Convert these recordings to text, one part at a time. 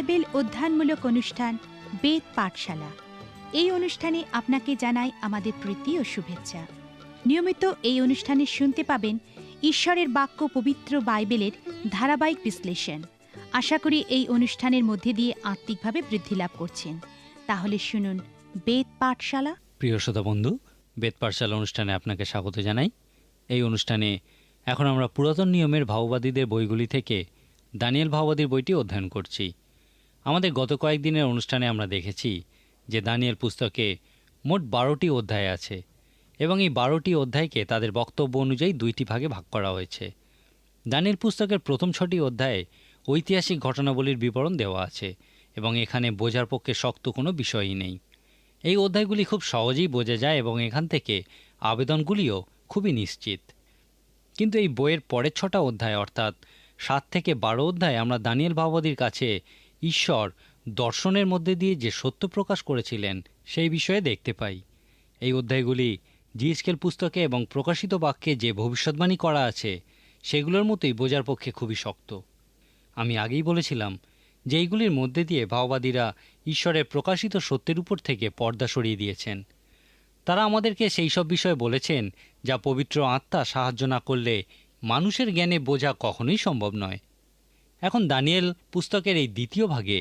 Bible অধ্যয়নমূলক অনুষ্ঠান, বেদ পাঠশালা। এই অনুষ্ঠানে আপনাকে জানাই আমাদের প্রীতি ও শুভেচ্ছা। নিয়মিত এই অনুষ্ঠানে শুনতে পাবেন ঈশ্বরের বাক্য পবিত্র বাইবেলের ধারাবাহিক বিশ্লেষণ। আশা করি এই অনুষ্ঠানের মধ্যে দিয়ে আত্মিকভাবে বৃদ্ধি লাভ করছেন। তাহলে শুনুন বেদ পাঠশালা। প্রিয় শ্রোতা বন্ধু, বেদ পাঠশালা অনুষ্ঠানে আপনাকে স্বাগত জানাই। এই অনুষ্ঠানে এখন আমরা পুরাতন নিয়মের ভাওবাদীদের বইগুলি থেকে দানিয়েল ভাওবাদীর বইটি অধ্যয়ন করছি। আমাদের গত কয়েকদিনের অনুষ্ঠানে আমরা দেখেছি যে দানিয়েল পুস্তকে মোট বারোটি অধ্যায় আছে এবং এই বারোটি অধ্যায়কে তাদের বক্তব্য অনুযায়ী দুইটি ভাগে ভাগ করা হয়েছে। দানিয়েল পুস্তকের প্রথম ছটি অধ্যায়ে ঐতিহাসিক ঘটনাবলীর বিবরণ দেওয়া আছে এবং এখানে বোঝার পক্ষে শক্ত কোনো বিষয়ই নেই। এই অধ্যায়গুলি খুব সহজেই বোঝা যায় এবং এখান থেকে আবেদনগুলিও খুবই নিশ্চিত। কিন্তু এই বইয়ের পরের ছটা অধ্যায় অর্থাৎ সাত থেকে বারো অধ্যায় আমরা দানিয়েল ভাবাদীর কাছে ঈশ্বর দর্শনের মধ্যে দিয়ে যে সত্য প্রকাশ করেছিলেন, সেই বিষয়ে দেখতে পাই। এই অধ্যায়গুলি জিএসকেল পুস্তকে এবং প্রকাশিত বাক্যে যে ভবিষ্যৎবাণী করা আছে, সেগুলোর মতোই বোঝার পক্ষে খুবই শক্ত। আমি আগেই বলেছিলাম যে এইগুলির মধ্যে দিয়ে ভাওবাদীরা ঈশ্বরের প্রকাশিত সত্যের উপর থেকে পর্দা সরিয়ে দিয়েছেন। তারা আমাদেরকে সেই সব বিষয়ে বলেছেন যা পবিত্র আত্মা সাহায্য না করলে মানুষের জ্ঞানে বোঝা কখনোই সম্ভব নয়। এখন দানিয়েল পুস্তকের এই দ্বিতীয় ভাগে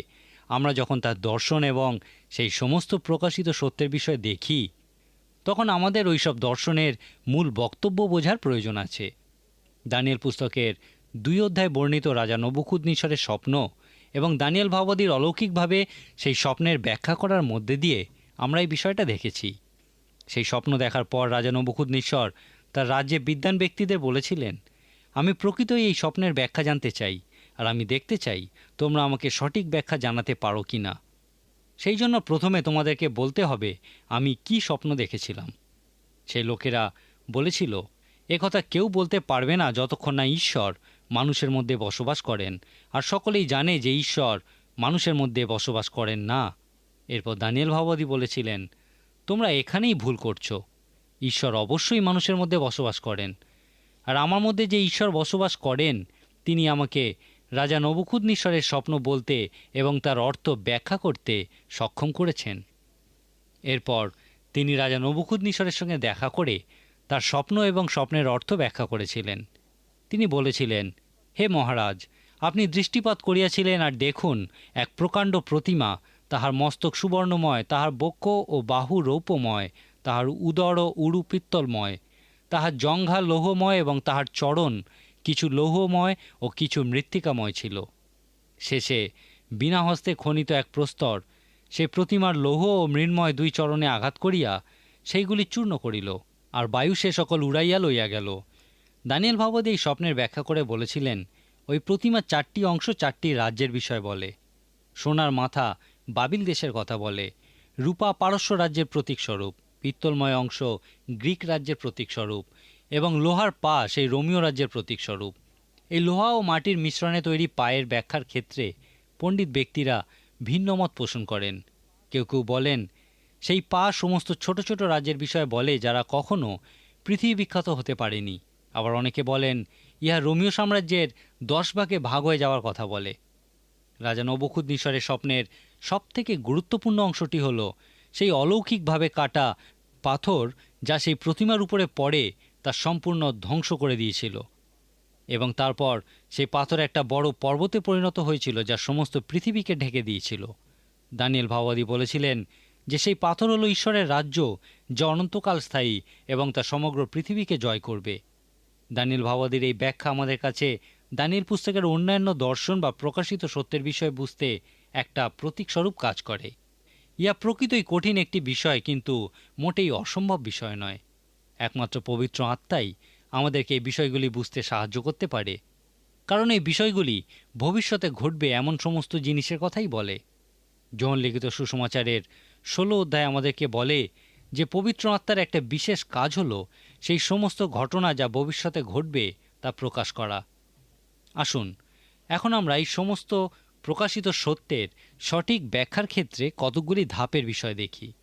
আমরা যখন তার দর্শন এবং সেই সমস্ত প্রকাশিত সত্যের বিষয়ে দেখি, তখন আমাদের ওইসব দর্শনের মূল বক্তব্য বোঝার প্রয়োজন আছে। দানিয়েল পুস্তকের দুই অধ্যায় বর্ণিত রাজা নবুকুদ নিসরের স্বপ্ন এবং দানিয়েল ভাবাদীর অলৌকিকভাবে সেই স্বপ্নের ব্যাখ্যা করার মধ্যে দিয়ে আমরা এই বিষয়টা দেখেছি। সেই স্বপ্ন দেখার পর রাজা নবুকুদ নিশ্বর তার রাজ্যে বিদ্যান ব্যক্তিদের বলেছিলেন, আমি প্রকৃতই এই স্বপ্নের ব্যাখ্যা জানতে চাই। আর আমি দেখতে চাই তোমরা আমাকে সঠিক ব্যাখ্যা জানাতে পারো কি না। সেই জন্য প্রথমে তোমাদেরকে বলতে হবে, আমি কি স্বপ্ন দেখেছিলাম। সেই লোকেরা বলেছিল কথা কেউ বলতে পারবে না যতক্ষণ না ঈশ্বর মানুষের মধ্যে বসবাস করেন, আর সকলেই জানে যে ঈশ্বর মানুষের মধ্যে বসবাস করেন না। এরপর দানিয়েল ভাবাদী বলেছিলেন, তোমরা এখানেই ভুল করছ। ঈশ্বর অবশ্যই মানুষের মধ্যে বসবাস করেন, আর আমার মধ্যে যে ঈশ্বর বসবাস করেন, তিনি আমাকে রাজা নবুখুদনিশ্বরের স্বপ্ন বলতে এবং তার অর্থ ব্যাখ্যা করতে সক্ষম করেছেন। এরপর তিনি রাজা নবুখুদনিশ্বরের সঙ্গে দেখা করে তার স্বপ্ন এবং স্বপ্নের অর্থ ব্যাখ্যা করেছিলেন। তিনি বলেছিলেন, হে মহারাজ, আপনি দৃষ্টিপাত করিয়াছিলেন আর দেখুন, এক প্রকাণ্ড প্রতিমা, তাহার মস্তক সুবর্ণময়, তাহার বক্ষ ও বাহু রৌপময় তাহার উদর ও উড়ু পিত্তলময় তাহার জঙ্ঘা লৌহময় এবং তাহার চরণ কিছু লৌহময় ও কিছু মৃত্তিকাময় ছিল। শেষে বিনা হস্তে খনিত এক প্রস্তর, সে প্রতিমার লৌহ ও মৃন্ময় দুই চরণে আঘাত করিয়া সেইগুলি চূর্ণ করিল আর বায়ু সে সকল উড়াইয়া লইয়া গেল। দানিয়েল ভাবদ এই স্বপ্নের ব্যাখ্যা করে বলেছিলেন, ওই প্রতিমার চারটি অংশ চারটি রাজ্যের বিষয় বলে। সোনার মাথা বাবিল দেশের কথা বলে। রূপা পারস্য রাজ্যের প্রতীকস্বরূপ। পিত্তলময় অংশ গ্রিক রাজ্যের প্রতীকস্বরূপ। এবং লোহার পা সেই রোমিও রাজ্যের প্রতীকস্বরূপ। এই লোহা ও মাটির মিশ্রণে তৈরি পায়ের ব্যাখ্যার ক্ষেত্রে পণ্ডিত ব্যক্তিরা ভিন্ন মত পোষণ করেন। কেউ কেউ বলেন, সেই পা সমস্ত ছোট ছোট রাজ্যের বিষয়ে বলে যারা কখনো পৃথিবী বিখ্যাত হতে পারেনি। আবার অনেকে বলেন, ইহা রোমিও সাম্রাজ্যের দশ ভাগে ভাগ হয়ে যাওয়ার কথা বলে। রাজা নবখুদ নিশ্বরের স্বপ্নের সবথেকে গুরুত্বপূর্ণ অংশটি হল, সেই অলৌকিকভাবে কাটা পাথর যা সেই প্রতিমার উপরে পড়ে তা সম্পূর্ণ ধ্বংস করে দিয়েছিল এবং তারপর সেই পাথর একটা বড় পর্বতে পরিণত হয়েছিল যা সমস্ত পৃথিবীকে ঢেকে দিয়েছিল। দানিয়েল ভাওয়াদি বলেছিলেন যে সেই পাথর হলো ঈশ্বরের রাজ্য, যা অনন্তকাল স্থায়ী এবং তা সমগ্র পৃথিবীকে জয় করবে। দানিয়েল ভাওয়াদির এই ব্যাখ্যা আমাদের কাছে দানিয়েল পুস্তকের অন্যান্য দর্শন বা প্রকাশিত সত্যের বিষয়ে বুঝতে একটা প্রতীকস্বরূপ কাজ করে। ইয়া প্রকৃতই কঠিন একটি বিষয়, কিন্তু মোটেই অসম্ভব বিষয় নয়। একমাত্র পবিত্র আত্মাই আমাদেরকে এই বিষয়গুলি বুঝতে সাহায্য করতে পারে। কারণ এই বিষয়গুলি ভবিষ্যতে ঘটবে এমন সমস্ত জিনিসের কথাই বলে। যখন লিখিত সুসমাচারের ষোলো অধ্যায় আমাদেরকে বলে যে পবিত্র আত্মার একটা বিশেষ কাজ হলো সেই সমস্ত ঘটনা যা ভবিষ্যতে ঘটবে তা প্রকাশ করা। আসুন, এখন আমরা এই সমস্ত প্রকাশিত সত্যের সঠিক ব্যাখ্যার ক্ষেত্রে কতকগুলি ধাপের বিষয় দেখি।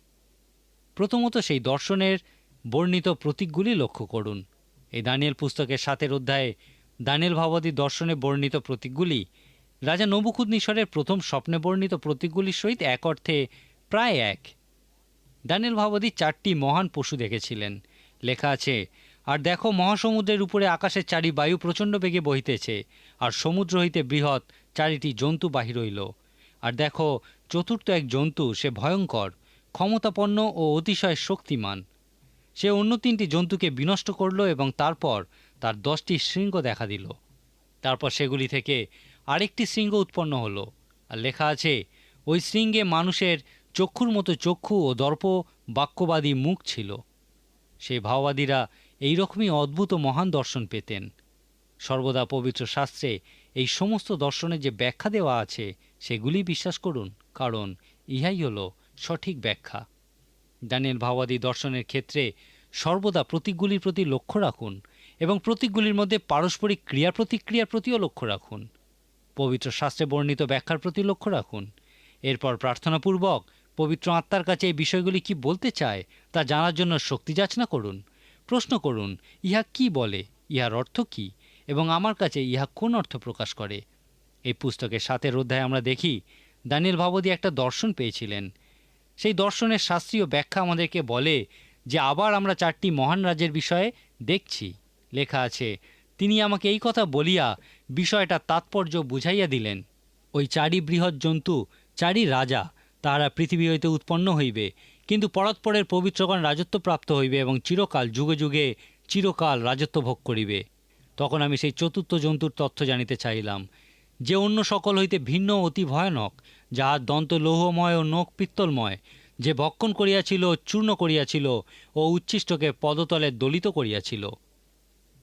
প্রথমত সেই দর্শনের বর্ণিত প্রতীকগুলি লক্ষ্য করুন। এই দানিয়েল পুস্তকের সাতের অধ্যায়ে দানিয়েল ভাবাদী দর্শনে বর্ণিত প্রতীকগুলি, রাজা নবুকুদনিশ্বরের প্রথম স্বপ্নে বর্ণিত প্রতীকগুলির সহিত এক অর্থে প্রায় এক। দানিয়েল ভাবাদী চারটি মহান পশু দেখেছিলেন। লেখা আছে, আর দেখো মহাসমুদ্রের উপরে আকাশের চারি বায়ু প্রচণ্ড বেগে বহিতেছে, আর সমুদ্র হইতে বৃহৎ চারিটি জন্তু বাহির হইল। আর দেখো চতুর্থ এক জন্তু, সে ভয়ঙ্কর, ক্ষমতাপন্ন ও অতিশয় শক্তিমান। সে অন্য তিনটি জন্তুকে বিনষ্ট করল এবং তারপর তার দশটি শৃঙ্গ দেখা দিল। তারপর সেগুলি থেকে আরেকটি শৃঙ্গ উৎপন্ন হলো। আর লেখা আছে, ওই শৃঙ্গে মানুষের চক্ষুর মতো চক্ষু ও দর্প বাক্যবাদী মুখ ছিল। সেই ভাওবাদীরা এইরকমই অদ্ভুত মহান দর্শন পেতেন। সর্বদা পবিত্র শাস্ত্রে এই সমস্ত দর্শনের যে ব্যাখ্যা দেওয়া আছে, সেগুলি বিশ্বাস করুন, কারণ ইহাই হল সঠিক ব্যাখ্যা। দানিয়েল ভাওবাদী দর্শনের ক্ষেত্রে সর্বদা প্রতীকগুলির প্রতি লক্ষ্য রাখুন এবং প্রতীকগুলির মধ্যে পারস্পরিক ক্রিয়া প্রতিক্রিয়ার প্রতিও লক্ষ্য রাখুন। পবিত্র শাস্ত্রে বর্ণিত ব্যাখ্যার প্রতি লক্ষ্য রাখুন। এরপর প্রার্থনাপূর্বক পবিত্র আত্মার কাছে এই বিষয়গুলি কি বলতে চায় তা জানার জন্য শক্তি যাচনা করুন। প্রশ্ন করুন, ইহা কি বলে? ইহার অর্থ কি? এবং আমার কাছে ইহা কোন অর্থ প্রকাশ করে? এই পুস্তকের সাতের অধ্যায়ে আমরা দেখি দানিয়েল ভাবদী একটা দর্শন পেয়েছিলেন। সেই দর্শনের শাস্ত্রীয় ব্যাখ্যা আমাদেরকে বলে যে আবার আমরা চারটি মহান রাজ্যের বিষয়ে দেখছি। লেখা আছে, তিনি আমাকে এই কথা বলিয়া বিষয়টা তাৎপর্য বুঝাইয়া দিলেন। ওই চারি বৃহৎ জন্তু, চারি রাজা, তাহারা পৃথিবী হইতে উৎপন্ন হইবে, কিন্তু পরৎপরের পবিত্রগণ রাজত্ব প্রাপ্ত হইবে এবং চিরকাল যুগে যুগে চিরকাল রাজত্ব ভোগ করিবে। তখন আমি সেই চতুর্থ জন্তুর তথ্য জানিতে চাইলাম যে অন্য সকল হইতে ভিন্ন অতি ভয়ানক। যাহার দন্ত লৌহময় ও নখ পিত্তলময় যে ভক্ষণ করিয়াছিল, চূর্ণ করিয়াছিল ও উচ্ছিষ্টকে পদতলে দলিত করিয়াছিল।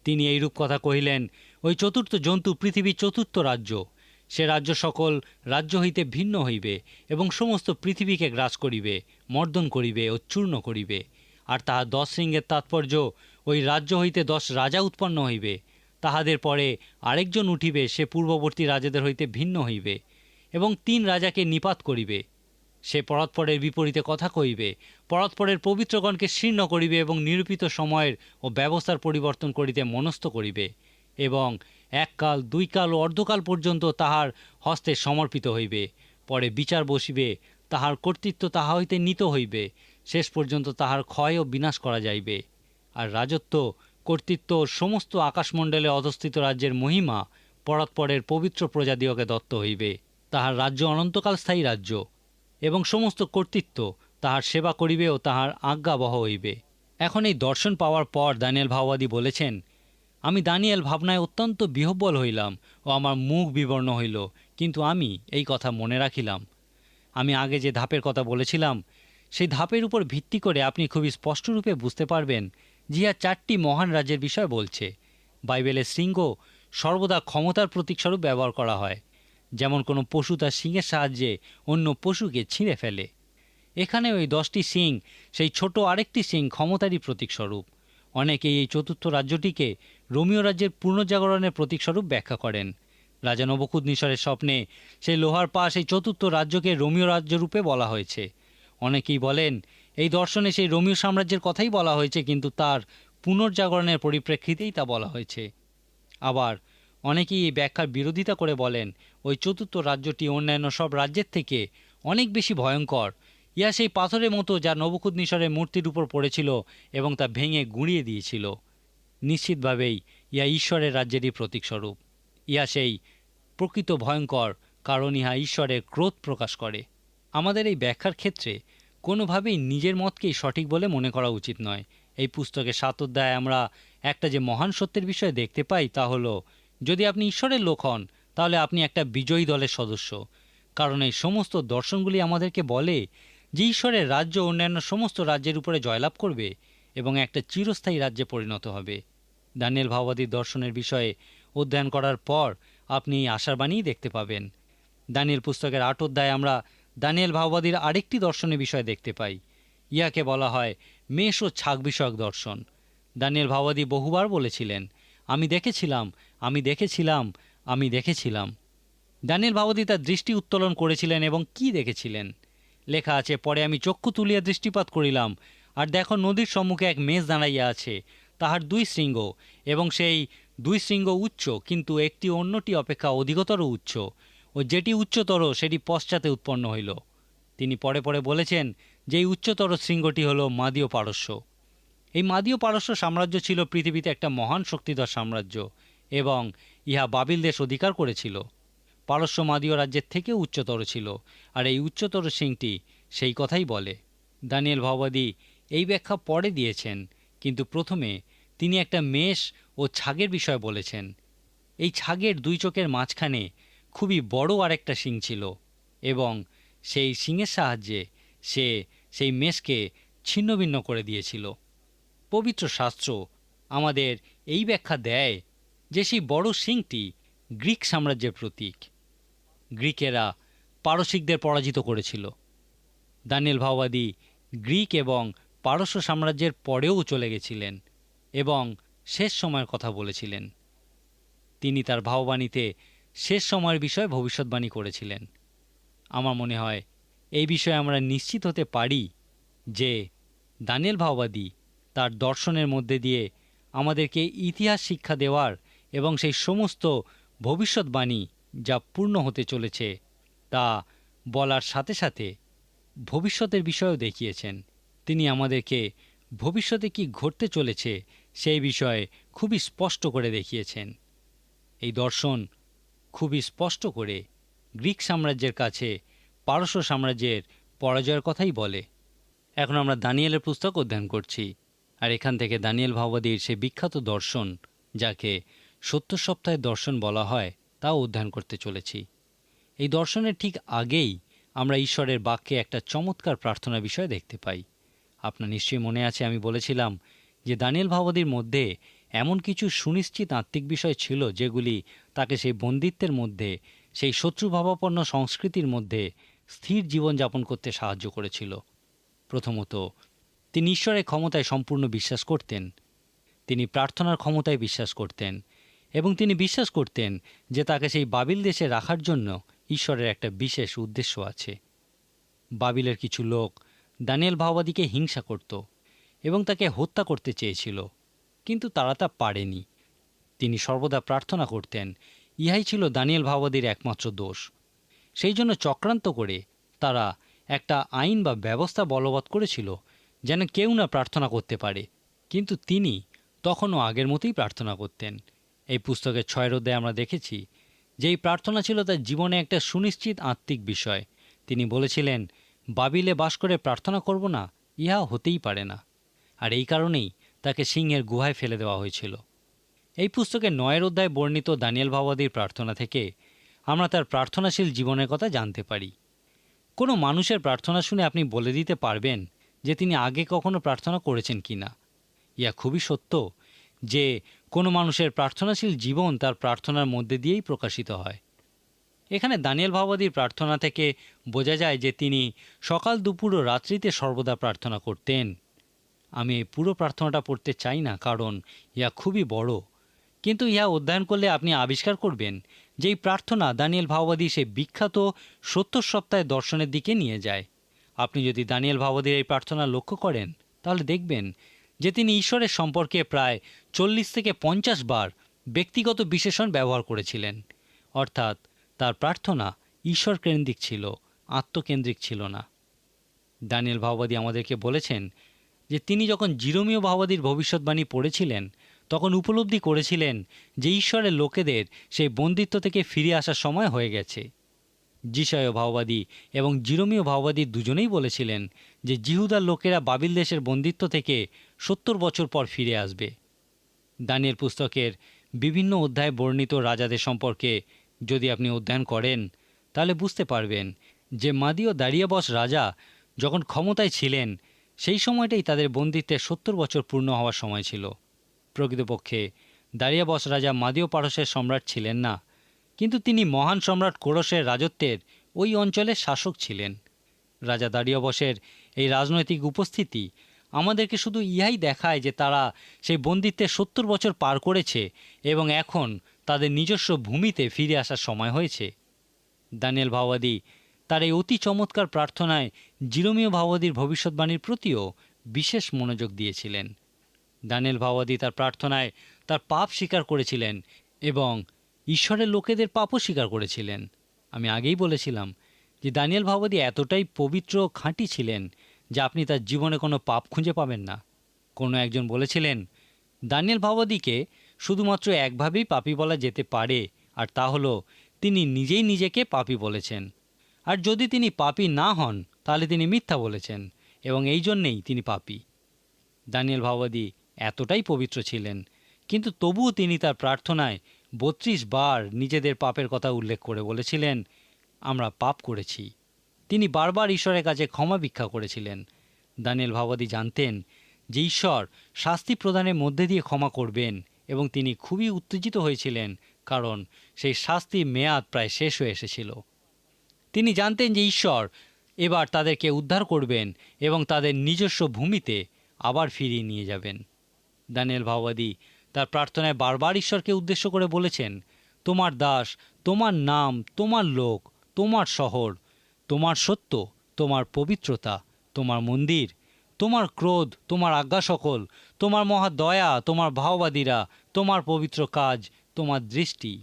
তিনি এইরূপ কথা কহিলেন, ওই চতুর্থ জন্তু পৃথিবীর চতুর্থ রাজ্য। সে রাজ্য সকল রাজ্য হইতে ভিন্ন হইবে এবং সমস্ত পৃথিবীকে গ্রাস করিবে, মর্দন করিবে ও চূর্ণ করিবে। আর তাহার দশ শৃঙ্গের তাৎপর্য, ওই রাজ্য হইতে দশ রাজা উৎপন্ন হইবে। তাহাদের পরে আরেকজন উঠিবে, সে পূর্ববর্তী রাজাদের হইতে ভিন্ন হইবে। এবং তিন রাজাকে নিপাত করিবে। সে পরৎপরের বিপরীতে কথা কইবে পরৎপরের পবিত্রগণকে শীর্ণ করিবে এবং নিরূপিত সময়ের ও ব্যবস্থার পরিবর্তন করিতে মনস্থ করিবে এবং এককাল দুই কাল ও অর্ধকাল পর্যন্ত তাহার হস্তে সমর্পিত হইবে। পরে বিচার বসিবে, তাহার কর্তৃত্ব তাহা হইতে নিত হইবে, শেষ পর্যন্ত তাহার ক্ষয় ও বিনাশ করা যাইবে। আর রাজত্ব, কর্তৃত্ব সমস্ত আকাশমণ্ডলে অধস্থিত রাজ্যের মহিমা পরৎপরের পবিত্র প্রজাদিওকে দত্ত হইবে। তাহার রাজ্য অনন্তকাল স্থায়ী রাজ্য, এবং সমস্ত কর্তৃত্ব তাহার সেবা করিবে ও তাহার আজ্ঞাবহ হইবে। এখন এই দর্শন পাওয়ার পর দানিয়েল ভাওবাদী বলেছেন, আমি দানিয়েল ভাবনায় অত্যন্ত বিহব্বল হইলাম ও আমার মুখ বিবর্ণ হইল, কিন্তু আমি এই কথা মনে রাখিলাম। আমি আগে যে ধাপের কথা বলেছিলাম, সেই ধাপের উপর ভিত্তি করে আপনি খুবই স্পষ্টরূপে বুঝতে পারবেন জিয়া চারটি মহান রাজ্যের বিষয় বলছে। বাইবেলের শৃঙ্গ সর্বদা ক্ষমতার প্রতীকস্বরূপ ব্যবহার করা হয়। যেমন কোনো পশু তার শিংয়ের সাহায্যে অন্য পশুকে ছিঁড়ে ফেলে। এখানে ওই দশটি সিং সেই ছোট আরেকটি সিং ক্ষমতারই প্রতীকস্বরূপ। অনেকেই এই চতুর্থ রাজ্যটিকে রোমিও রাজ্যের পুনর্জাগরণের প্রতীকস্বরূপ ব্যাখ্যা করেন। রাজা নবকুদনিশ্বরের স্বপ্নে সেই লোহার পা সেই চতুর্থ রাজ্যকে রোমিও রাজ্য রূপে বলা হয়েছে। অনেকেই বলেন, এই দর্শনে সেই রোমিও সাম্রাজ্যের কথাই বলা হয়েছে, কিন্তু তার পুনর্জাগরণের পরিপ্রেক্ষিতেই তা বলা হয়েছে। আবার অনেকেই এই ব্যাখ্যার বিরোধিতা করে বলেন, ওই চতুর্থ রাজ্যটি অন্যান্য সব রাজ্যের থেকে অনেক বেশি ভয়ঙ্কর। ইহা সেই পাথরের মতো যা নবকুদনিশ্বরের মূর্তির উপর পড়েছিল এবং তা ভেঙে গুঁড়িয়ে দিয়েছিল। নিশ্চিতভাবেই ইহা ঈশ্বরের রাজ্যেরই প্রতীকস্বরূপ। ইহা সেই প্রকৃত ভয়ঙ্কর, কারণ ইহা ঈশ্বরের ক্রোধ প্রকাশ করে। আমাদের এই ব্যাখ্যার ক্ষেত্রে কোনোভাবেই নিজের মতকেই সঠিক বলে মনে করা উচিত নয়। এই পুস্তকের সাত অধ্যায়ে আমরা একটা যে মহান সত্যের বিষয়ে দেখতে পাই তা হলো যদি আপনি ঈশ্বরের লোক হন, তাহলে আপনি একটা বিজয়ী দলের সদস্য। কারণ এই সমস্ত দর্শনগুলি আমাদেরকে বলে যে ঈশ্বরের রাজ্য অন্যান্য সমস্ত রাজ্যের উপরে জয়লাভ করবে এবং একটা চিরস্থায়ী রাজ্যে পরিণত হবে। দানিয়েল ভাওবাদীর দর্শনের বিষয়ে অধ্যয়ন করার পর আপনি এই আশার বাণীই দেখতে পাবেন। দানিয়েল পুস্তকের আট অধ্যায়ে আমরা দানিয়েল ভাওবাদীর আরেকটি দর্শনের বিষয় দেখতে পাই। ইয়াকে বলা হয় মেষ ও ছাগ বিষয়ক দর্শন। দানিয়েল ভাওবাদী বহুবার বলেছিলেন আমি দেখেছিলাম আমি দেখেছিলাম আমি দেখেছিলাম। দানিয়েল ভাবদি তার দৃষ্টি উত্তোলন করেছিলেন এবং কি দেখেছিলেন? লেখা আছে, পরে আমি চক্ষু তুলিয়া দৃষ্টিপাত করিলাম, আর দেখো নদীর সম্মুখে এক মেষ দাঁড়াইয়া আছে, তাহার দুই শৃঙ্গ, এবং সেই দুই শৃঙ্গ উচ্চ, কিন্তু একটি অন্যটি অপেক্ষা অধিকতর উচ্চ, ও যেটি উচ্চতর সেটি পশ্চাতে উৎপন্ন হইল। তিনি পরে পরে বলেছেন যে উচ্চতর শৃঙ্গটি হল মাদীয় পারস্য। এই মাদীয় পারস্য সাম্রাজ্য ছিল পৃথিবীতে একটা মহান শক্তিধর সাম্রাজ্য এবং ইহা বাবিল দেশ অধিকার করেছিল। পারস্য মাদীয় রাজ্যের থেকে উচ্চতর ছিল আর এই উচ্চতর সিংটি সেই কথাই বলে। দানিয়েল ভাওবাদী এই ব্যাখ্যা পরে দিয়েছেন, কিন্তু প্রথমে তিনি একটা মেষ ও ছাগের বিষয় বলেছেন। এই ছাগের দুই চোখের মাঝখানে খুবই বড় আরেকটা শিং ছিল এবং সেই শিংয়ের সাহায্যে সে সেই মেষকে ছিন্নভিন্ন করে দিয়েছিল। পবিত্র শাস্ত্র আমাদের এই ব্যাখ্যা দেয় যে সেই বড় সিংটি গ্রিক সাম্রাজ্যের প্রতীক। গ্রিকেরা পারসিকদের পরাজিত করেছিল। দানিয়েল ভাওবাদী গ্রিক এবং পারস্য সাম্রাজ্যের পরেও চলে গেছিলেন এবং শেষ সময়ের কথা বলেছিলেন। তিনি তার ভাববাণীতে শেষ সময়ের বিষয়ে ভবিষ্যৎবাণী করেছিলেন। আমার মনে হয় এই বিষয়ে আমরা নিশ্চিত হতে পারি যে দানিয়েল ভাওবাদী তার দর্শনের মধ্যে দিয়ে আমাদেরকে ইতিহাস শিক্ষা দেওয়ার এবং সেই সমস্ত ভবিষ্যৎবাণী যা পূর্ণ হতে চলেছে, তা বলার সাথে সাথে ভবিষ্যতের বিষয়েও দেখিয়েছেন। তিনি আমাদেরকে ভবিষ্যতে কি ঘটতে চলেছে সেই বিষয়ে খুবই স্পষ্ট করে দেখিয়েছেন। এই দর্শন খুবই স্পষ্ট করে গ্রিক সাম্রাজ্যের কাছে পারস্য সাম্রাজ্যের পরাজয়ের কথাই বলে। এখন আমরা দানিয়েলের পুস্তক অধ্যয়ন করছি। আর এখান থেকে দানিয়েল ভাওবাদীর সেই বিখ্যাত দর্শন, যাকে সত্তর সপ্তাহের দর্শন বলা হয়, তাও অধ্যয়ন করতে চলেছি। এই দর্শনের ঠিক আগেই আমরা ঈশ্বরের বাক্যে একটা চমৎকার প্রার্থনা বিষয় দেখতে পাই। আপনার নিশ্চয়ই মনে আছে, আমি বলেছিলাম যে দানিয়েল ভাওবাদীর মধ্যে এমন কিছু সুনিশ্চিত আত্মিক বিষয় ছিল, যেগুলি তাকে সেই বন্দিত্বের মধ্যে, সেই শত্রুভাবাপন্ন সংস্কৃতির মধ্যে স্থির জীবনযাপন করতে সাহায্য করেছিল। প্রথমত তিনি ঈশ্বরের ক্ষমতায় সম্পূর্ণ বিশ্বাস করতেন। তিনি প্রার্থনার ক্ষমতায় বিশ্বাস করতেন এবং তিনি বিশ্বাস করতেন যে তাকে সেই বাবিল দেশে রাখার জন্য ঈশ্বরের একটা বিশেষ উদ্দেশ্য আছে। বাবিলের কিছু লোক দানিয়েল ভাওবাদীকে হিংসা করত এবং তাকে হত্যা করতে চেয়েছিল, কিন্তু তারা তা পারেনি। তিনি সর্বদা প্রার্থনা করতেন, ইহাই ছিল দানিয়েল ভাওবাদীর একমাত্র দোষ। সেই জন্য চক্রান্ত করে তারা একটা আইন বা ব্যবস্থা বলবৎ করেছিল যেন কেউ না প্রার্থনা করতে পারে। কিন্তু তিনি তখনও আগের মতোই প্রার্থনা করতেন। এই পুস্তকের ছয় অধ্যায়ে আমরা দেখেছি যে এই প্রার্থনা ছিল তার জীবনে একটা সুনিশ্চিত আত্মিক বিষয়। তিনি বলেছিলেন, বাবিলে বাস করে প্রার্থনা করব না, ইহা হতেই পারে না। আর এই কারণেই তাকে সিংহের গুহায় ফেলে দেওয়া হয়েছিল। এই পুস্তকে নয়ের অধ্যায় বর্ণিত দানিয়েল ভাবাদীর প্রার্থনা থেকে আমরা তার প্রার্থনাশীল জীবনের কথা জানতে পারি। কোনো মানুষের প্রার্থনা শুনে আপনি বলে দিতে পারবেন যে তিনি আগে কখনো প্রার্থনা করেছেন কি না। ইয়া খুবই সত্য যে কোনো মানুষের প্রার্থনাশীল জীবন তার প্রার্থনার মধ্যে দিয়েই প্রকাশিত হয়। এখানে দানিয়েল ভাবাদীর প্রার্থনা থেকে বোঝা যায় যে তিনি সকাল দুপুর ও রাত্রিতে সর্বদা প্রার্থনা করতেন। আমি এই পুরো প্রার্থনাটা পড়তে চাই না, কারণ ইয়া খুবই বড়। কিন্তু ইহা অধ্যয়ন করলে আপনি আবিষ্কার করবেন যে এই প্রার্থনা দানিয়েল ভাওবাদী সে বিখ্যাত সত্তর সপ্তাহে দর্শনের দিকে নিয়ে যায়। আপনি যদি দানিয়েল ভাওবাদীর এই প্রার্থনা লক্ষ্য করেন, তাহলে দেখবেন যে তিনি ঈশ্বরের সম্পর্কে প্রায় চল্লিশ থেকে পঞ্চাশ বার ব্যক্তিগত বিশেষণ ব্যবহার করেছিলেন। অর্থাৎ তার প্রার্থনা ঈশ্বর কেন্দ্রিক ছিল, আত্মকেন্দ্রিক ছিল না। দানিয়েল ভাওবাদী আমাদেরকে বলেছেন যে তিনি যখন জিরোমীয় ভাওবাদীর ভবিষ্যৎবাণী পড়েছিলেন, তখন উপলব্ধি করেছিলেন যে ঈশ্বরের লোকেদের সেই বন্দিত্ব থেকে ফিরে আসার সময় হয়ে গেছে। জিসায় ভাওবাদী এবং জিরোমীয় ভাওবাদী দুজনেই বলেছিলেন যে জিহুদার লোকেরা বাবিল দেশের বন্দিত্ব থেকে সত্তর বছর পর ফিরে আসবে। দানিয়েল পুস্তকের বিভিন্ন অধ্যায়ে বর্ণিত রাজাদের সম্পর্কে যদি আপনি অধ্যয়ন করেন, তাহলে বুঝতে পারবেন যে মাদীয় দাঁড়িয়াবস রাজা যখন ক্ষমতায় ছিলেন, সেই সময়টাই তাদের বন্দিত্বের সত্তর বছর পূর্ণ হওয়ার সময় ছিল। প্রকৃতপক্ষে দাঁড়িয়াবস রাজা মাদীয় পারসের সম্রাট ছিলেন না। কিন্তু তিনি মহান সম্রাট কোরসের রাজত্বের ওই অঞ্চলের শাসক ছিলেন। রাজা দাঁড়িয়াবসের এই রাজনৈতিক উপস্থিতি আমাদেরকে শুধু ইহাই দেখায় যে তারা সেই বন্দিত্বের সত্তর বছর পার করেছে এবং এখন তাদের নিজস্ব ভূমিতে ফিরে আসার সময় হয়েছে। দানিয়েল ভাওবাদী তার এই অতি চমৎকার প্রার্থনায় জিরোমীয় ভাওবাদীর ভবিষ্যৎবাণীর প্রতিও বিশেষ মনোযোগ দিয়েছিলেন। দানিয়েল ভাওবাদী তার প্রার্থনায় তার পাপ স্বীকার করেছিলেন এবং ঈশ্বরের লোকেদের পাপও স্বীকার করেছিলেন। আমি আগেই বলেছিলাম যে দানিয়েল ভাওবাদী এতটাই পবিত্র খাঁটি ছিলেন যে আপনি তার জীবনে কোনো পাপ খুঁজে পাবেন না। কোনো একজন বলেছিলেন, দানিয়েল ভাওবাদীকে শুধুমাত্র একভাবেই পাপি বলা যেতে পারে, আর তা হলো তিনি নিজেই নিজেকে পাপি বলেছেন। আর যদি তিনি পাপি না হন, তাহলে তিনি মিথ্যা বলেছেন, এবং এই জন্যেই তিনি পাপি। দানিয়েল ভাওবাদী এতটাই পবিত্র ছিলেন, কিন্তু তবুও তিনি তার প্রার্থনায় বত্রিশ বার নিজেদের পাপের কথা উল্লেখ করে বলেছিলেন, আমরা পাপ করেছি। তিনি বারবার ঈশ্বরের কাছে ক্ষমা ভিক্ষা করেছিলেন। দানিয়েল ভাওবাদী জানতেন যে ঈশ্বর শাস্তি প্রদানের মধ্যে দিয়ে ক্ষমা করবেন এবং তিনি খুবই উত্তেজিত হয়েছিলেন কারণ সেই শাস্তির মেয়াদ প্রায় শেষ হয়ে এসেছিল। তিনি জানতেন যে ঈশ্বর এবার তাদেরকে উদ্ধার করবেন এবং তাদের নিজস্ব ভূমিতে আবার ফিরিয়ে নিয়ে যাবেন। দানিয়েল ভাওবাদী তার প্রার্থনায় বারবার ঈশ্বরকে উদ্দেশ্য করে বলেছেন, তোমার দাস, তোমার নাম, তোমার লোক, তোমার শহর, তোমার সত্য, তোমার পবিত্রতা, তোমার মন্দির, তোমার ক্রোধ, তোমার আজ্ঞা সকল, তোমার মহা দয়া, তোমার ভাওবাদীরা, তোমার পবিত্র কাজ, তোমার দৃষ্টি।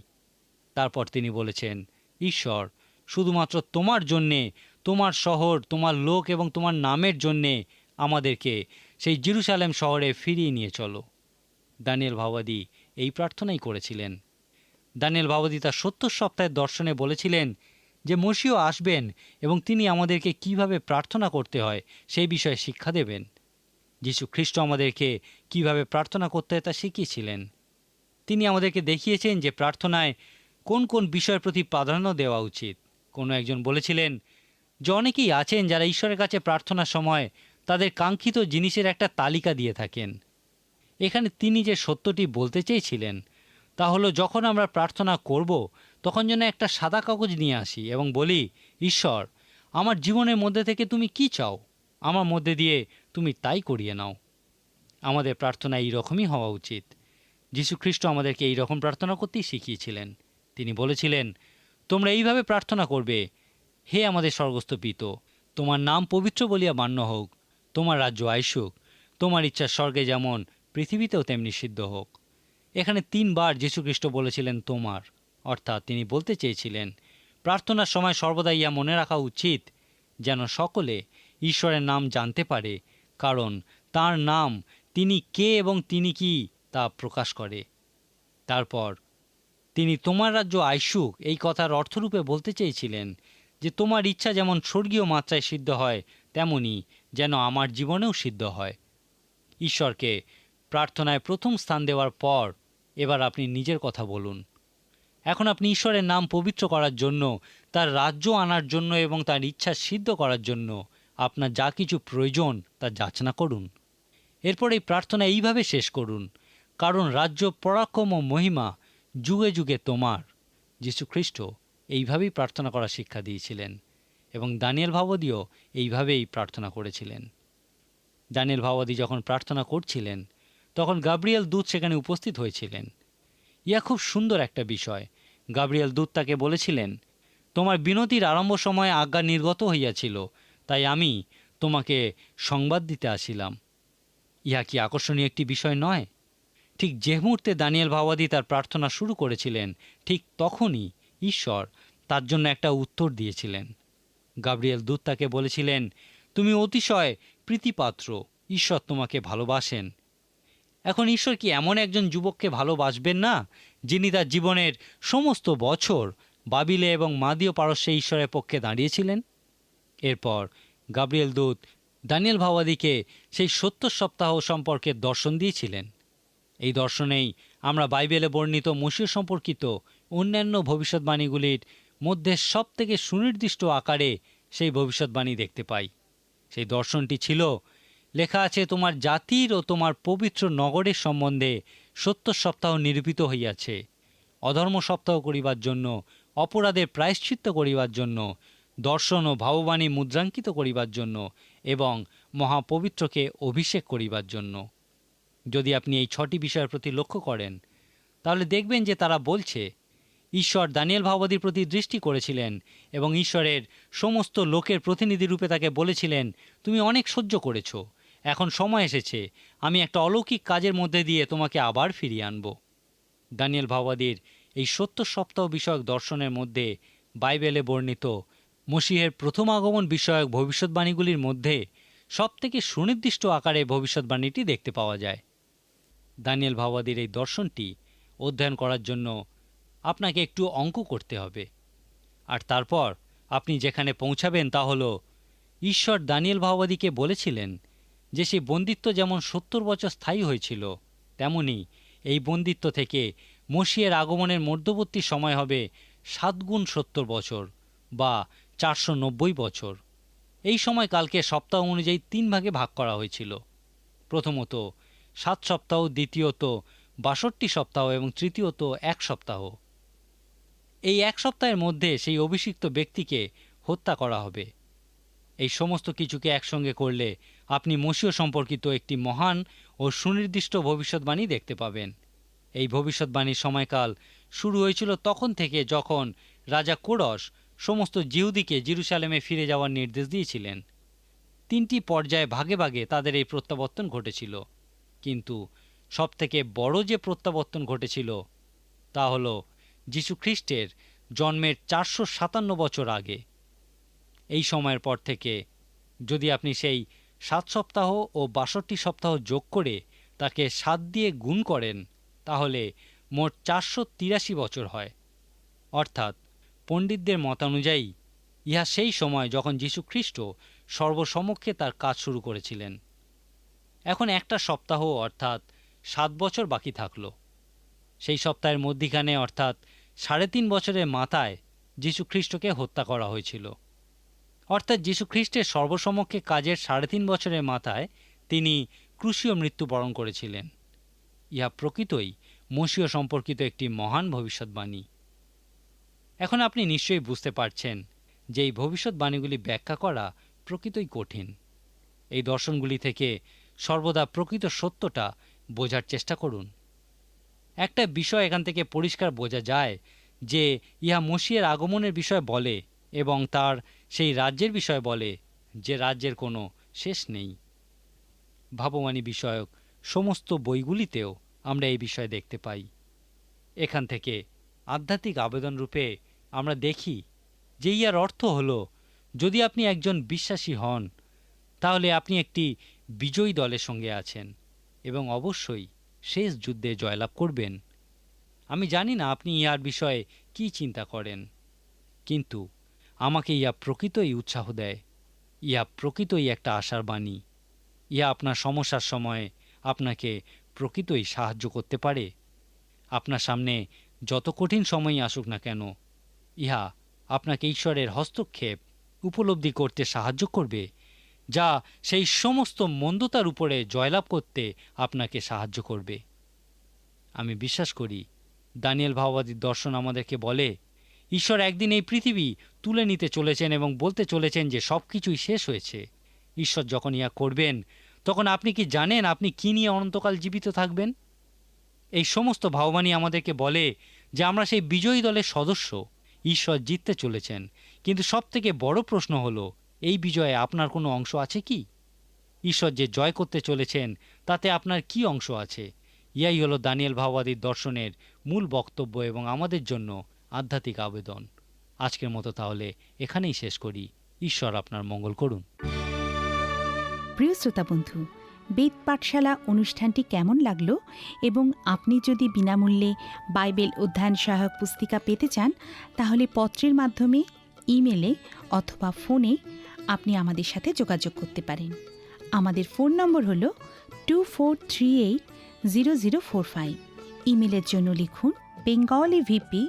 তারপর তিনি বলেছেন, ঈশ্বর, শুধুমাত্র তোমার জন্যে, তোমার শহর, তোমার লোক এবং তোমার নামের জন্যে আমাদেরকে সেই জেরুসালেম শহরে ফিরিয়ে নিয়ে চলো। দানিয়েল ভাওবাদী এই প্রার্থনাই করেছিলেন। দানিয়েল ভাওবাদী তার সত্তর সপ্তাহের দর্শনে বলেছিলেন যে মসিও আসবেন এবং তিনি আমাদেরকে কীভাবে প্রার্থনা করতে হয় সেই বিষয়ে শিক্ষা দেবেন। যীশু খ্রিস্ট আমাদেরকে কীভাবে প্রার্থনা করতে হয় তা শিখিয়েছিলেন। তিনি আমাদেরকে দেখিয়েছেন যে, প্রার্থনায় কোন কোন বিষয়ের প্রতি প্রাধান্য দেওয়া উচিত। কোনো একজন বলেছিলেন যে, অনেকেই আছেন যারা ঈশ্বরের কাছে প্রার্থনার সময় তাদের কাঙ্ক্ষিত জিনিসের একটা তালিকা দিয়ে থাকেন। এখানে তিনি যে সত্যটি বলতে চেয়েছিলেন, তা হলো যখন আমরা প্রার্থনা করব, তখন যেন একটা সাদা কাগজ নিয়ে আসি এবং বলি, ঈশ্বর, আমার জীবনের মধ্যে থেকে তুমি কি চাও? আমার মধ্যে দিয়ে তুমি তাই করিয়ে নাও। আমাদের প্রার্থনা এই রকমই হওয়া উচিত। যীশু খ্রিস্ট আমাদেরকে এই রকম প্রার্থনা করতেই শিখিয়েছিলেন। তিনি বলেছিলেন, তোমরা এইভাবে প্রার্থনা করবে, হে আমাদের স্বর্গস্থ পিত তোমার নাম পবিত্র বলিয়া মান্য হোক, তোমার রাজ্য আইসুক তোমার ইচ্ছা স্বর্গে যেমন পৃথিবীতেও তেমনি সিদ্ধ হোক। এখানে তিনবার যীশুখ্রিস্ট বলেছিলেন, তোমার। অর্থাৎ তিনি বলতে চেয়েছিলেন, প্রার্থনার সময় সর্বদা ইয়া মনে রাখা উচিত যেন সকলে ঈশ্বরের নাম জানতে পারে, কারণ তার নাম তিনি কে এবং তিনি কি তা প্রকাশ করে। তারপর, তিনি তোমার রাজ্য আইসুক। এই কথার অর্থরূপে বলতে চেয়েছিলেন যে, তোমার ইচ্ছা যেমন স্বর্গীয় মাত্রায় সিদ্ধ হয়, তেমনি যেন আমার জীবনেও সিদ্ধ হয়। ঈশ্বরকে প্রার্থনায় প্রথম স্থান দেওয়ার পর এবার আপনি নিজের কথা বলুন। এখন আপনি ঈশ্বরের নাম পবিত্র করার জন্য, তার রাজ্য আনার জন্য এবং তার ইচ্ছা সিদ্ধ করার জন্য আপনার যা কিছু প্রয়োজন তা যাচনা করুন। এরপর এই প্রার্থনা এইভাবে শেষ করুন। কারণ রাজ্য পরাক্রম ও মহিমা যুগে যুগে তোমার। যীশু খ্রিস্ট এইভাবেই প্রার্থনা করার শিক্ষা দিয়েছিলেন এবং দানিয়েল ভাবদীও এইভাবেই প্রার্থনা করেছিলেন। দানিয়েল ভাবদী যখন প্রার্থনা করছিলেন তখন গাব্রিয়েল দূত সেখানে উপস্থিত হয়েছিলেন। ইয়া খুব সুন্দর একটা বিষয়। গাব্রিয়েল দূত তাকে বলেছিলেন, তোমার বিনতির আরম্ভ সময়ে আজ্ঞা নির্গত হইয়াছিল, তাই আমি তোমাকে সংবাদ দিতে আসিলাম। ইহা কি আকর্ষণীয় একটি বিষয় নয়? ঠিক যে মুহূর্তে দানিয়েল ভাবাদী তার প্রার্থনা শুরু করেছিলেন, ঠিক তখনই ঈশ্বর তার জন্য একটা উত্তর দিয়েছিলেন। গাব্রিয়েল দূত তাকে বলেছিলেন, তুমি অতিশয় প্রীতিপাত্র, ঈশ্বর তোমাকে ভালোবাসেন। এখন ঈশ্বর কি এমন একজন যুবককে ভালোবাসবেন না, যিনি তার জীবনের সমস্ত বছর বাবিলে এবং মাদীয় পারস্যে ঈশ্বরের পক্ষে দাঁড়িয়েছিলেন? এরপর গাব্রিয়েল দূত দানিয়েল ভাওয়াদিকে সেই সত্তর সপ্তাহ সম্পর্কে দর্শন দিয়েছিলেন। এই দর্শনেই আমরা বাইবেলে বর্ণিত মসীয় সম্পর্কিত অন্যান্য ভবিষ্যৎবাণীগুলির মধ্যে সবথেকে সুনির্দিষ্ট আকারে সেই ভবিষ্যৎবাণী দেখতে পাই। সেই দর্শনটি ছিল লেখা আছে, তোমার জাতির ও তোমার পবিত্র নগরের সম্বন্ধে সত্তর সপ্তাহ নিরূপিত হইয়াছে। অধর্ম সপ্তাহ করিবার জন্য, অপরাধের প্রায়শ্চিত্ত করিবার জন্য, দর্শন ও ভাববাণী মুদ্রাঙ্কিত করিবার জন্য এবং মহাপবিত্রকে অভিষেক করিবার জন্য। যদি আপনি এই ছটি বিষয়ের প্রতি লক্ষ্য করেন, তাহলে দেখবেন যে তারা বলছে, ঈশ্বর দানিয়েল ভাওবাদীর প্রতি দৃষ্টি করেছিলেন এবং ঈশ্বরের সমস্ত লোকের প্রতিনিধি রূপে তাকে বলেছিলেন, তুমি অনেক সহ্য করেছ এখন সময় এসেছে। আমি একটা অলৌকিক কাজের মধ্যে দিয়ে তোমাকে আবার ফিরিয়ে আনব। দানিয়েল ভাওবাদীর এই সত্তর সপ্তাহ বিষয়ক দর্শনের মধ্যে বাইবেলে বর্ণিত মসিহের প্রথম আগমন বিষয়ক ভবিষ্যৎবাণীগুলির মধ্যে সবথেকে সুনির্দিষ্ট আকারে ভবিষ্যৎবাণীটি দেখতে পাওয়া যায়। দানিয়েল ভাওবাদীর এই দর্শনটি অধ্যয়ন করার জন্য আপনাকে একটু অঙ্ক করতে হবে। আর তারপর আপনি যেখানে পৌঁছাবেন তা হলো, ঈশ্বর দানিয়েল ভাওবাদীকে বলেছিলেন যে সেই বন্দিত্ব যেমন সত্তর বছর স্থায়ী হয়েছিল, তেমনি এই বন্দিত্ব থেকে মসিয়ের আগমনের মধ্যবর্তী সময় হবে সাতগুণ সত্তর বছর বা চারশো নব্বই বছর। এই সময় কালকে সপ্তাহ অনুযায়ী তিন ভাগে ভাগ করা হয়েছিল। প্রথমত সাত সপ্তাহ, দ্বিতীয়ত বাষট্টি সপ্তাহ এবং তৃতীয়ত এক সপ্তাহ। এই এক সপ্তাহের মধ্যে সেই অভিষিক্ত ব্যক্তিকে হত্যা করা হবে। এই সমস্ত কিছুকে একসঙ্গে করলে আপনি মসীয় সম্পর্কিত একটি মহান ও সুনির্দিষ্ট ভবিষ্যৎবাণী দেখতে পাবেন। এই ভবিষ্যৎবাণীর সময়কাল শুরু হয়েছিল তখন থেকে যখন রাজা কোরস সমস্ত জিহুদিকে জিরুসালেমে ফিরে যাওয়ার নির্দেশ দিয়েছিলেন। তিনটি পর্যায়ে ভাগে ভাগে তাদের এই প্রত্যাবর্তন ঘটেছিল। কিন্তু সবথেকে বড় যে প্রত্যাবর্তন ঘটেছিল তা হল যীশু খ্রিস্টের জন্মের চারশো সাতান্ন বছর আগে। এই সময়ের পর থেকে যদি আপনি সেই সাত সপ্তাহ ও বাষট্টি সপ্তাহ যোগ করে তাকে সাত দিয়ে গুণ করেন, তাহলে মোট চারশো তিরাশি বছর হয়। অর্থাৎ পণ্ডিতদের মতানুযায়ী ইহা সেই সময় যখন যীশু খ্রিস্ট সর্বসমক্ষে তার কাজ শুরু করেছিলেন। এখন একটা সপ্তাহ অর্থাৎ সাত বছর বাকি থাকল। সেই সপ্তাহের মধ্যিখানে অর্থাৎ সাড়ে তিন বছরের মাথায় যীশু খ্রিস্টকে হত্যা করা হয়েছিল। অর্থাৎ যীশু খ্রিস্টের সর্বসমক্ষে কাজের সাড়ে তিন বছরের মাথায় তিনি ক্রুশীয় মৃত্যুবরণ করেছিলেন। ইহা প্রকৃতই মসীয় সম্পর্কিত একটি মহান ভবিষ্যৎবাণী। এখন আপনি নিশ্চয়ই বুঝতে পারছেন যে এই ভবিষ্যৎবাণীগুলি ব্যাখ্যা করা প্রকৃতই কঠিন। এই দর্শনগুলি থেকে সর্বদা প্রকৃত সত্যটা বোঝার চেষ্টা করুন। একটা বিষয় এখান থেকে পরিষ্কার বোঝা যায় যে ইহা মসিয়ের আগমনের বিষয় বলে এবং তার সেই রাজ্যের বিষয় বলে, যে রাজ্যের কোনো শেষ নেই। ভাববাণী বিষয়ক সমস্ত বইগুলিতেও আমরা এই বিষয় দেখতে পাই। এখান থেকে আধ্যাত্মিক আবেদন রূপে আমরা দেখি যে ইয়ার অর্থ হল, যদি আপনি একজন বিশ্বাসী হন, তাহলে আপনি একটি বিজয়ী দলের সঙ্গে আছেন এবং অবশ্যই শেষ যুদ্ধে জয়লাভ করবেন। আমি জানি না আপনি ইহার বিষয়ে কি চিন্তা করেন, কিন্তু আমাকে ইয়া প্রকৃতই উৎসাহ দেয়, ইয়া প্রকৃতই একটা আশার বাণী, ইয়া আপনার সমস্যার সময়ে আপনাকে প্রকৃতই সাহায্য করতে পারে। আপনার সামনে যত কঠিন সময়ই আসুক না কেন, ইহা আপনাকে ঈশ্বরের হস্তক্ষেপ উপলব্ধি করতে সাহায্য করবে, যা সেই সমস্ত মন্দতার উপরে জয়লাভ করতে আপনাকে সাহায্য করবে। আমি বিশ্বাস করি, দানিয়েল ভাওবাদীর দর্শন আমাদেরকে বলে, ঈশ্বর একদিন এই পৃথিবী তুলে নিতে চলেছেন এবং বলতে চলেছেন যে সব কিছুই শেষ হয়েছে। ঈশ্বর যখন ইয়া করবেন, তখন আপনি কি জানেন আপনি কি নিয়ে অনন্তকাল জীবিত থাকবেন? এই সমস্ত ভাববাণী আমাদেরকে বলে যে আমরা সেই বিজয়ী দলের সদস্য, ঈশ্বর জিততে চলেছেন। কিন্তু সবথেকে বড় প্রশ্ন হলো, এই বিজয়ে আপনার কোনো অংশ আছে কি? ঈশ্বর যে জয় করতে চলেছেন, তাতে আপনার কি অংশ আছে? ইয়াই হলো দানিয়েল ভাওবাদীর দর্শনের মূল বক্তব্য এবং আমাদের জন্য আধ্যাত্মিক আবেদন। আজকের মতো তাহলে এখানেই শেষ করি। ঈশ্বর আপনার মঙ্গল করুন। প্রিয় শ্রোতা বন্ধু, বেদ পাঠশালা অনুষ্ঠানটি কেমন লাগল? এবং আপনি যদি বিনামূল্যে বাইবেল অধ্যয়ন সহায়ক পুস্তিকা পেতে চান, তাহলে পত্রের মাধ্যমে, ইমেলে অথবা ফোনে আপনি আমাদের সাথে যোগাযোগ করতে পারেন। আমাদের ফোন নম্বর হল two four three eight zero zero four five. ইমেলের জন্য লিখুন, Bengali VP